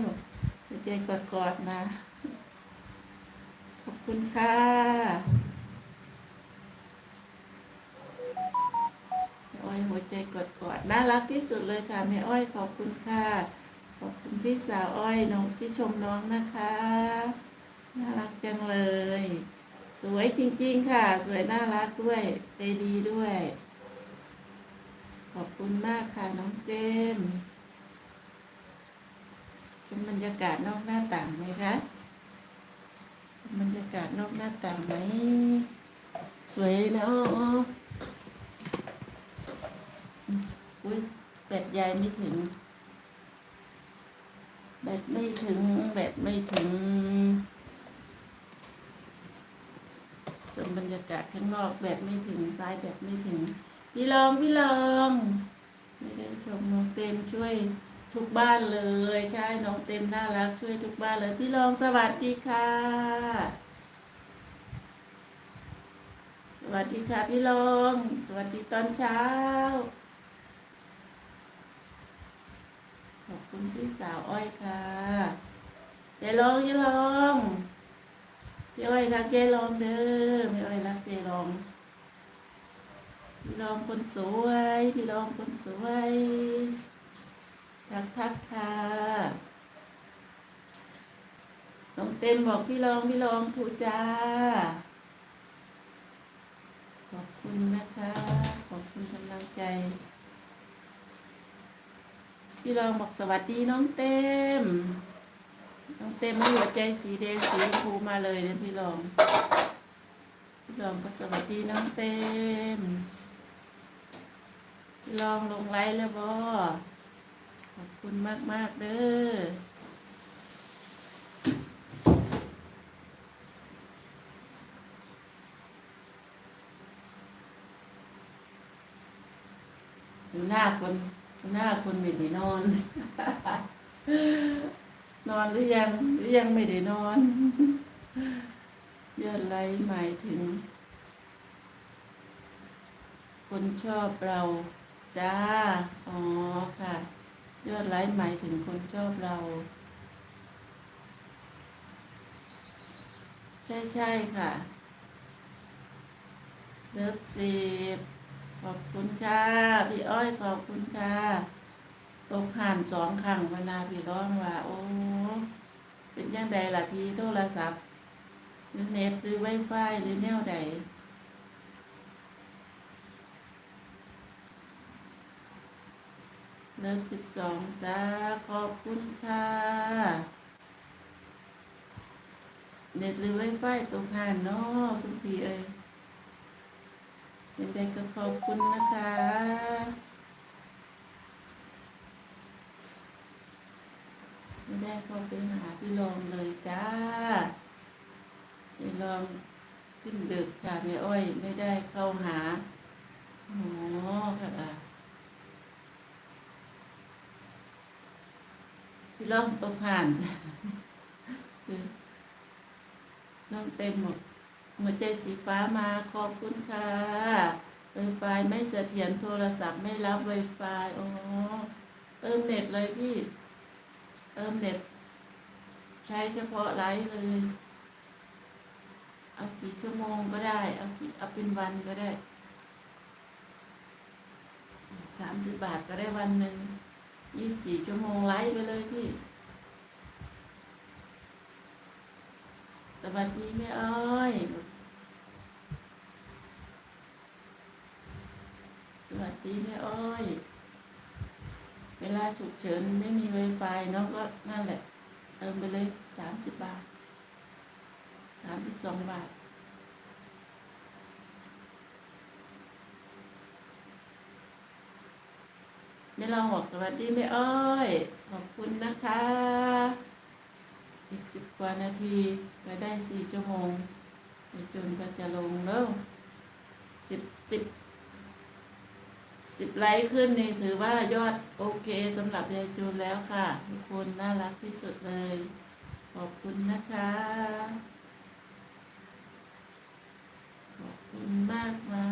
หมดหัวใจกอดๆมา ขอบคุณค่ะอ้อยหัวใจกอดๆน่ารักที่สุดเลยค่ะแม่อ้อยขอบคุณค่ะ ขอบคุณพี่สาวอ้อยน้องที่ชมน้องนะคะ น่ารักจังเลย สวยจริงๆค่ะ สวยน่ารักด้วย ใจดีด้วย ขอบคุณมากค่ะน้องเจมส์ชม บรรยากาศนอกหน้าต่างไหมคะ บรรยากาศนอกหน้าต่างไหม สวยเนาะอุ้ยแบตยายไม่ถึง แบตไม่ถึง แบตไม่ถึง จนบรรยากาศข้างนอกแบตไม่ถึงซ้ายแบตไม่ถึง พี่ลองพี่ลอง ไม่ได้ชมเต็มช่วย ทุกบ้านเลย ใช่น้องเต็มน่ารักช่วยทุกบ้านเลย พี่ลองสวัสดีค่ะ สวัสดีค่ะพี่ลอง สวัสดีตอนเช้า ขอบคุณพี่สาวอ้อยค่ะยายลองยายลองพี่อ้อยรักยายลองเด้อพี่อ้อยรักยายลองพี่รองคนสวยพี่รองคนสวย ทักทักค่ะน้องเต็มบอกพี่รองพี่รองถูกจ้า ขอบคุณนะคะ ขอบคุณกำลังใจ พี่รองบอกสวัสดีน้องเต็ม น้องเต็มมีหัวใจสีแดงสีชมพูมาเลยนะพี่รอง พี่รองก็สวัสดีน้องเต็มลองลงไลน์แล้วบอ คุณมากมากเด้อดูหน้าคนดูหน้าคนไม่ได้นอน นอนหรือยังหรือยังไม่ได้นอนยอดไลค์หมายถึง คนชอบเรา จ้า อ๋อค่ะ ยอดไลค์หมายถึงคนชอบเรา ใช่ใช่ค่ะเลิฟสิบขอบคุณค่ะ พี่อ้อยขอบคุณค่ะตกห่านสองครั้งเวลาพี่ร้องว่า โอ้ เป็นยังไงล่ะพี่โทรศัพท์หรือเน็ตหรือไวไฟหรือแนวใด เริ่มสิบสองจ้าขอบคุณค่ะเน็ตหรือไวไฟตรงงานเนาะคุณพี่เอ้ยยังไงก็ขอบคุณนะคะไม่ได้เข้าไปหาพี่รองเลยจ้าพี่รองขึ้นดึกค่ะแม่อ้อย ไม่ได้เข้าหา อ๋อค่ะ ล่องตกห่านคือน้องเต็มหมดหัวใจสีฟ้ามาขอบคุณค่ะไวไฟไม่เสถียรโทรศัพท์ไม่รับไวไฟอ๋อเติมเน็ตเลยพี่ เติมเน็ต ใช้เฉพาะไลฟ์เลย เอากี่ชั่วโมงก็ได้ เอากี่เอาเป็นวันก็ได้สามสิบบาทก็ได้วันหนึ่ง ยี่สิบสี่ชั่วโมงไลฟ์ไปเลยพี่ สวัสดีแม่อ้อย สวัสดีแม่อ้อย เวลาฉุกเฉินไม่มีไวไฟเนาะก็นั่นแหละ เติมไปเลยสามสิบบาทสามสิบสองบาท ม่ลองบอกสวัสดีแม่อ้อย ขอบคุณนะคะ อีกสิบกว่านาทีก็ได้สี่ชั่วโมงไปจนก็จะลงแล้วสิบสิบสิบไลค์ขึ้นนี่ถือว่ายอดโอเคสำหรับยายจูนแล้วค่ะทุกคนน่ารักที่สุดเลย ขอบคุณนะคะ ขอบคุณมากมา